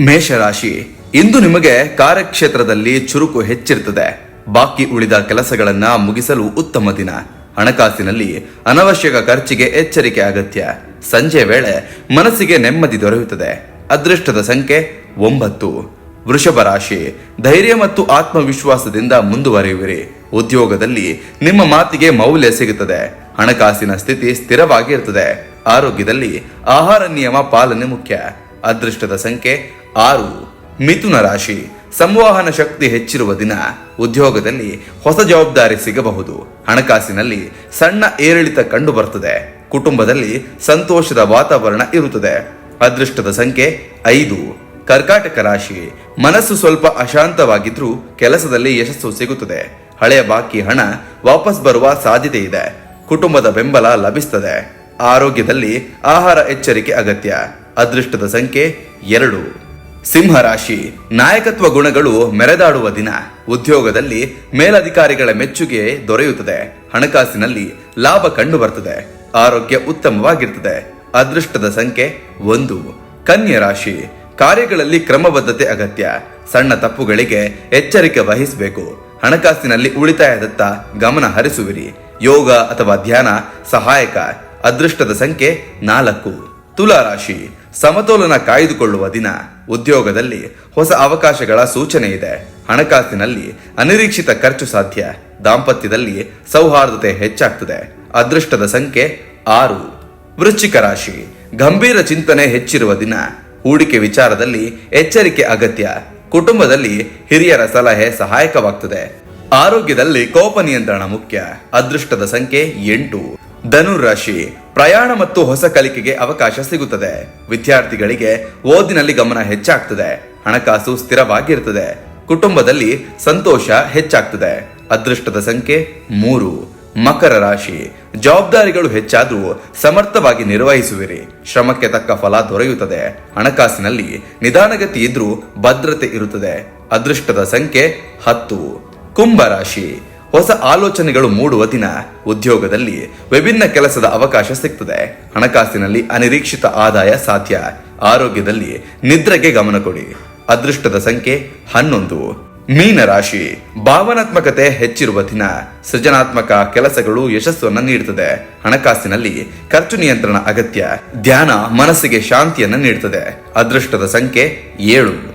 ಮೇಷರಾಶಿ, ಇಂದು ನಿಮಗೆ ಕಾರ್ಯಕ್ಷೇತ್ರದಲ್ಲಿ ಚುರುಕು ಹೆಚ್ಚಿರುತ್ತದೆ ಬಾಕಿ ಉಳಿದ ಕೆಲಸಗಳನ್ನ ಮುಗಿಸಲು ಉತ್ತಮ ದಿನ. ಹಣಕಾಸಿನಲ್ಲಿ ಅನವಶ್ಯಕ ಖರ್ಚಿಗೆ ಎಚ್ಚರಿಕೆ ಅಗತ್ಯ. ಸಂಜೆ ವೇಳೆ ಮನಸ್ಸಿಗೆ ನೆಮ್ಮದಿ ದೊರೆಯುತ್ತದೆ. ಅದೃಷ್ಟದ ಸಂಖ್ಯೆ ಒಂಬತ್ತು. ವೃಷಭ ರಾಶಿ, ಧೈರ್ಯ ಮತ್ತು ಆತ್ಮವಿಶ್ವಾಸದಿಂದ ಮುಂದುವರಿಯುವಿರಿ. ಉದ್ಯೋಗದಲ್ಲಿ ನಿಮ್ಮ ಮಾತಿಗೆ ಮೌಲ್ಯ ಸಿಗುತ್ತದೆ. ಹಣಕಾಸಿನ ಸ್ಥಿತಿ ಸ್ಥಿರವಾಗಿರುತ್ತದೆ ಆರೋಗ್ಯದಲ್ಲಿ ಆಹಾರ ನಿಯಮ ಪಾಲನೆ ಮುಖ್ಯ. ಅದೃಷ್ಟದ ಸಂಖ್ಯೆ ಆರು. ಮಿಥುನ ರಾಶಿ. ಸಂವಹನ ಶಕ್ತಿ ಹೆಚ್ಚಿರುವ ದಿನ. ಉದ್ಯೋಗದಲ್ಲಿ ಹೊಸ ಜವಾಬ್ದಾರಿ ಸಿಗಬಹುದು. ಹಣಕಾಸಿನಲ್ಲಿ ಸಣ್ಣ ಏರಿಳಿತ ಕಂಡು ಬರ್ತದೆ ಕುಟುಂಬದಲ್ಲಿ ಸಂತೋಷದ ವಾತಾವರಣ ಇರುತ್ತದೆ. ಅದೃಷ್ಟದ ಸಂಖ್ಯೆ ಐದು. ಕರ್ಕಾಟಕ ರಾಶಿ. ಮನಸ್ಸು ಸ್ವಲ್ಪ ಅಶಾಂತವಾಗಿದ್ರೂ ಕೆಲಸದಲ್ಲಿ ಯಶಸ್ಸು ಸಿಗುತ್ತದೆ. ಹಳೆಯ ಬಾಕಿ ಹಣ ವಾಪಸ್ ಬರುವ ಸಾಧ್ಯತೆ ಇದೆ. ಕುಟುಂಬದ ಬೆಂಬಲ ಲಭಿಸ್ತದೆ. ಆರೋಗ್ಯದಲ್ಲಿ ಆಹಾರ ಎಚ್ಚರಿಕೆ ಅಗತ್ಯ. ಅದೃಷ್ಟದ ಸಂಖ್ಯೆ ಎರಡು. ಸಿಂಹರಾಶಿ. ನಾಯಕತ್ವ ಗುಣಗಳು ಮೆರೆದಾಡುವ ದಿನ. ಉದ್ಯೋಗದಲ್ಲಿ ಮೇಲಧಿಕಾರಿಗಳ ಮೆಚ್ಚುಗೆ ದೊರೆಯುತ್ತದೆ. ಹಣಕಾಸಿನಲ್ಲಿ ಲಾಭ ಕಂಡು ಬರ್ತದೆ ಆರೋಗ್ಯ ಉತ್ತಮವಾಗಿರ್ತದೆ. ಅದೃಷ್ಟದ ಸಂಖ್ಯೆ ಒಂದು. ಕನ್ಯಾ ರಾಶಿ. ಕಾರ್ಯಗಳಲ್ಲಿ ಕ್ರಮಬದ್ಧತೆ ಅಗತ್ಯ. ಸಣ್ಣ ತಪ್ಪುಗಳಿಗೆ ಎಚ್ಚರಿಕೆ ವಹಿಸಬೇಕು. ಹಣಕಾಸಿನಲ್ಲಿ ಉಳಿತಾಯದತ್ತ ಗಮನ ಹರಿಸುವಿರಿ. ಯೋಗ ಅಥವಾ ಧ್ಯಾನ ಸಹಾಯಕ. ಅದೃಷ್ಟದ ಸಂಖ್ಯೆ ನಾಲ್ಕು. ತುಲಾ ರಾಶಿ. ಸಮತೋಲನ ಕಾಯ್ದುಕೊಳ್ಳುವ ದಿನ. ಉದ್ಯೋಗದಲ್ಲಿ ಹೊಸ ಅವಕಾಶಗಳ ಸೂಚನೆ ಇದೆ. ಹಣಕಾಸಿನಲ್ಲಿ ಅನಿರೀಕ್ಷಿತ ಖರ್ಚು ಸಾಧ್ಯ. ದಾಂಪತ್ಯದಲ್ಲಿ ಸೌಹಾರ್ದತೆ ಹೆಚ್ಚಾಗ್ತದೆ. ಅದೃಷ್ಟದ ಸಂಖ್ಯೆ ಆರು. ವೃಶ್ಚಿಕ ರಾಶಿ. ಗಂಭೀರ ಚಿಂತನೆ ಹೆಚ್ಚಿರುವ ದಿನ. ಹೂಡಿಕೆ ವಿಚಾರದಲ್ಲಿ ಎಚ್ಚರಿಕೆ ಅಗತ್ಯ. ಕುಟುಂಬದಲ್ಲಿ ಹಿರಿಯರ ಸಲಹೆ ಸಹಾಯಕವಾಗ್ತದೆ. ಆರೋಗ್ಯದಲ್ಲಿ ಕೋಪ ನಿಯಂತ್ರಣ ಮುಖ್ಯ. ಅದೃಷ್ಟದ ಸಂಖ್ಯೆ ಎಂಟು. ಧನುರಾಶಿ ಪ್ರಯಾಣ ಮತ್ತು ಹೊಸ ಕಲಿಕೆಗೆ ಅವಕಾಶ ಸಿಗುತ್ತದೆ. ವಿದ್ಯಾರ್ಥಿಗಳಿಗೆ ಓದಿನಲ್ಲಿ ಗಮನ ಹೆಚ್ಚಾಗ್ತದೆ. ಹಣಕಾಸು ಸ್ಥಿರವಾಗಿರ್ತದೆ. ಕುಟುಂಬದಲ್ಲಿ ಸಂತೋಷ ಹೆಚ್ಚಾಗ್ತದೆ. ಅದೃಷ್ಟದ ಸಂಖ್ಯೆ ಮೂರು. ಮಕರ ರಾಶಿ, ಜವಾಬ್ದಾರಿಗಳು ಹೆಚ್ಚಾದರೂ ಸಮರ್ಥವಾಗಿ ನಿರ್ವಹಿಸುವಿರಿ. ಶ್ರಮಕ್ಕೆ ತಕ್ಕ ಫಲ ದೊರೆಯುತ್ತದೆ. ಹಣಕಾಸಿನಲ್ಲಿ ನಿಧಾನಗತಿ ಇದ್ರೂ ಭದ್ರತೆ ಇರುತ್ತದೆ. ಅದೃಷ್ಟದ ಸಂಖ್ಯೆ ಹತ್ತು. ಕುಂಭರಾಶಿ ಹೊಸ ಆಲೋಚನೆಗಳು ಮೂಡುವ ದಿನ. ಉದ್ಯೋಗದಲ್ಲಿ ವಿಭಿನ್ನ ಕೆಲಸದ ಅವಕಾಶ ಸಿಗ್ತದೆ. ಹಣಕಾಸಿನಲ್ಲಿ ಅನಿರೀಕ್ಷಿತ ಆದಾಯ ಸಾಧ್ಯ. ಆರೋಗ್ಯದಲ್ಲಿ ನಿದ್ರೆಗೆ ಗಮನ ಕೊಡಿ. ಅದೃಷ್ಟದ ಸಂಖ್ಯೆ ಹನ್ನೊಂದು. ಮೀನ ರಾಶಿ ಭಾವನಾತ್ಮಕತೆ ಹೆಚ್ಚಿರುವ ದಿನ ಸೃಜನಾತ್ಮಕ ಕೆಲಸಗಳು ಯಶಸ್ಸನ್ನು ನೀಡುತ್ತದೆ ಹಣಕಾಸಿನಲ್ಲಿ ಖರ್ಚು ನಿಯಂತ್ರಣ ಅಗತ್ಯ. ಧ್ಯಾನ ಮನಸ್ಸಿಗೆ ಶಾಂತಿಯನ್ನು ನೀಡುತ್ತದೆ ಅದೃಷ್ಟದ ಸಂಖ್ಯೆ ಏಳು.